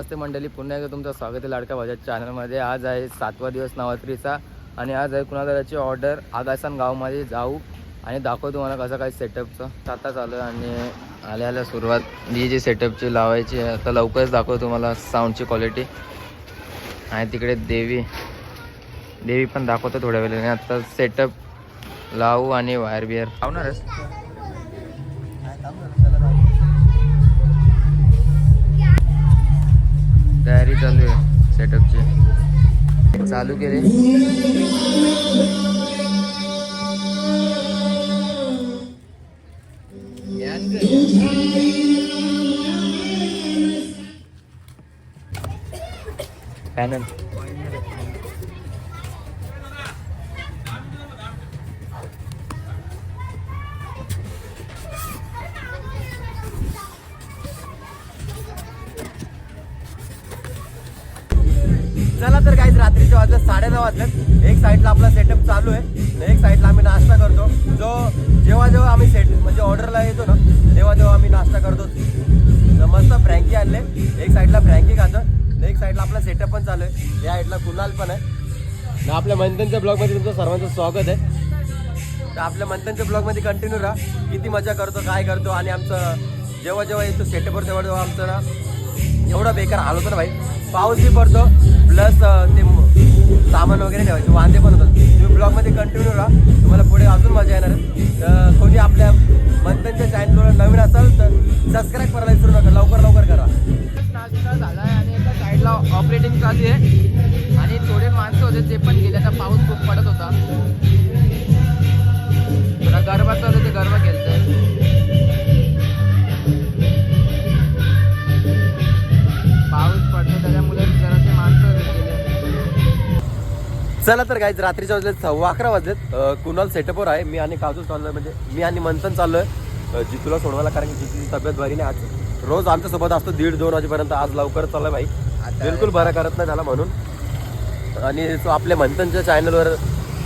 नमस्ते मंडळी पुन्हा एकदा तुमचं स्वागत आहे लाडका बजाज चॅनलमध्ये. आज आहे सातवा दिवस नवरात्रीचा आणि आज आहे कुणादाराची ऑर्डर आगासन गावमध्ये जाऊ आणि दाखवतो तुम्हाला कसं काय सेटअपचं आता चालू आहे आणि आल्या आल्या सुरुवात. जी जी सेटअपची लावायची आता लवकरच दाखवतो तुम्हाला साऊंडची क्वालिटी आणि तिकडे देवी देवी पण दाखवतो थोड्या वेळेने. आता सेटअप लावू आणि वायर बिअर लावणारच. चालू आहे सेटअपचे चालू केले. पॅनल चला तर काहीच रात्रीचे वाजले साडे नऊ एक साईडला आपला सेटअप चालू आहे. एक साईडला आम्ही नाश्ता करतो. जो जेव्हा जेव्हा आम्ही सेट म्हणजे ऑर्डरला येतो ना तेव्हा तेव्हा आम्ही नाश्ता करतो. तर मस्त फ्रँकी आणले. एक साईडला फ्रँकी खातं. एक साईडला आपला सेटअप पण चालू आहे. या साईडला कुणाल पण आहे. आपल्या मंथनच्या ब्लॉगमध्ये तुमचं सर्वांचं स्वागत आहे. तर आपल्या मंथनच्या ब्लॉगमध्ये कंटिन्यू राहा. किती मजा करतो काय करतो आणि आमचं जेव्हा जेव्हा येतो सेटअपवर तेव्हा तेव्हा आमचं ना एवढा बेकार हाल होतं ना भाई. पाऊसही पडतो प्लस ते सामान वगैरे ठेवायचे वांदे पण होतात. तुम्ही ब्लॉगमध्ये कंटिन्यू राहा तुम्हाला पुढे अजून मजा येणार तर कोणी आपल्या मंथनच्या चॅनलवर नवीन असाल तर सबस्क्राईब करायला विसरू नका लवकर लवकर करा. झाला आहे आणि एका साईडला ऑपरेटिंग चालू आहे. आणि थोडे माणसं होते ते पण गेले. आता पाऊस खूप पडत होता. थोडा गरबा चालू ते गरबा केलं चला तर काहीच रात्रीच्या वाजले सव्वा अकरा वाजलेत. कुणाल सेटअपवर आहे. मी आणि काजू चाललोय म्हणजे मी आणि मंथन चाललोय. जितूला सोडवायला कारण की जितूची तब्येत बरी नाही. आज रोज आमच्यासोबत असतो दीड दोन वाजेपर्यंत. आज लवकर चाललाय भाई. बिलकुल बरं करत नाही त्याला म्हणून. आणि तो आपल्या मंथनच्या चॅनलवर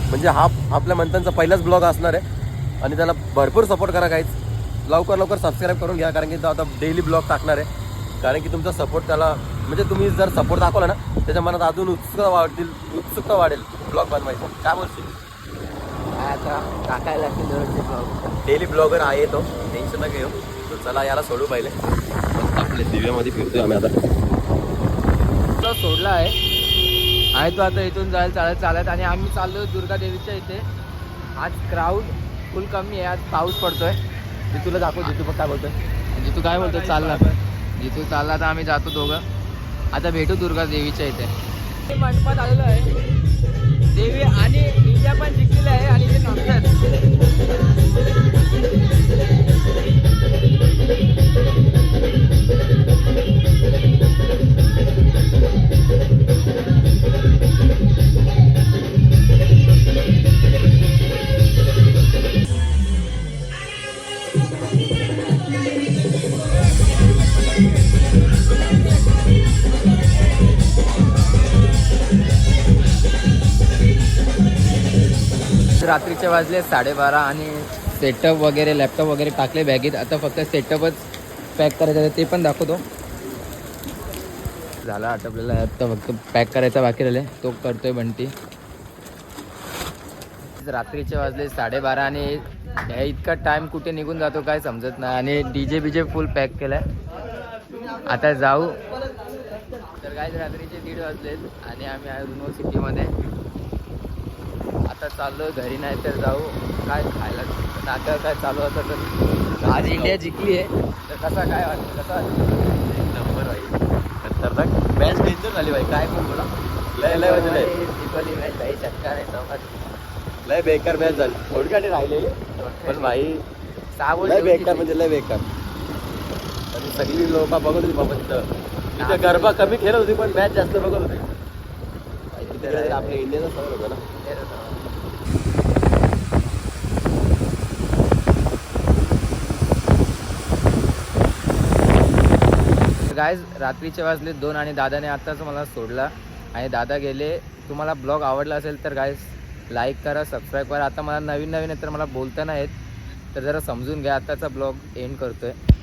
म्हणजे हा आपल्या मंथनचा पहिलाच ब्लॉग असणार आहे. आणि त्याला भरपूर सपोर्ट करा काहीच लवकर लवकर सबस्क्राईब करून घ्या कारण की तो आता डेली ब्लॉग टाकणार आहे. कारण की तुमचा सपोर्ट त्याला म्हणजे तुम्ही जर सपोर्ट दाखवला ना त्याच्या मनात अजून उत्सुकता वाढतील उत्सुकता वाढेल ब्लॉग बनवायचं. काय बोलशील? आता टाकायला vlog. डेली ब्लॉगर आहे तो. टेन्शन नका घेऊ. तर चला याला सोडू पहिले. आपल्या दिव्यामध्ये फिरतोय आम्ही आता. तो सोडला आहे. आणि तो आता इथून जायला चालत चालत आणि आम्ही चाललो दुर्गा देवीच्या इथे. आज क्राऊड फुल कमी आहे. आज पाऊस पडतोय. मी तुला दाखव जितू पण काय बोलतोय. जितू काय बोलतोय चालला. जितू चालला तर आम्ही जातो दोघं. आता भेटू दुर्गा देवीच्या इथे. मंडपात आलेलो आहे. देवी आणि इंडिया पण जिंकलेलं आहे आणि ते सांगतात रात्रीचे वाजले साडेबारा आणि सेटअप वगैरे लॅपटॉप वगैरे टाकले बॅगेत. आता फक्त सेटअपच पॅक करायचं ते पण दाखवतो. झाला आटपलेला आता फक्त पॅक करायचा बाकी राहिले तो करतोय बंटी. रात्रीचे वाजले साडेबारा आणि इतका टाइम कुठे निघून जातो काय समजत नाही. आणि डी जे बीजे फुल पॅक केलाय. आता जाऊ. तर काय रात्रीचे दीड वाजलेत आणि आम्ही युनिव्हर्सिटीमध्ये आता चाललो घरी नाही तर जाऊ. काय खायला नाटक काय चालू होतं तर आज इंडिया जिंकली आहे तर कसा काय वाटतं? कसा नंबर भाई खतरनाक. मॅच डेंजर झाली भाई. काय पण बोला लय लय म्हणजे लय दीपावली मॅच. काही चक्का नाही लय बेकार मॅच झाली. थोडी गाडी राहिलेली पण भाई गोल लय बेकार म्हणजे लय बेकार. आणि सगळी लोक बघत होती बाबा तिथं. गरबा कमी खेळत होती पण मॅच जास्त बघत होती. आपल्या इंडियाचा सवय होता ना. गायज रात्रीचे वाजले दोन आणि दादाने आत्ताच मला सोडला आणि दादा गेले. तुम्हाला ब्लॉग आवडला असेल तर गायज लाईक करा सबस्क्राईब करा. आता मला नवीन नवीन आहे तर मला बोलता नाहीत. तर जरा समजून घ्या. आत्ताचा ब्लॉग एंड करतो आहे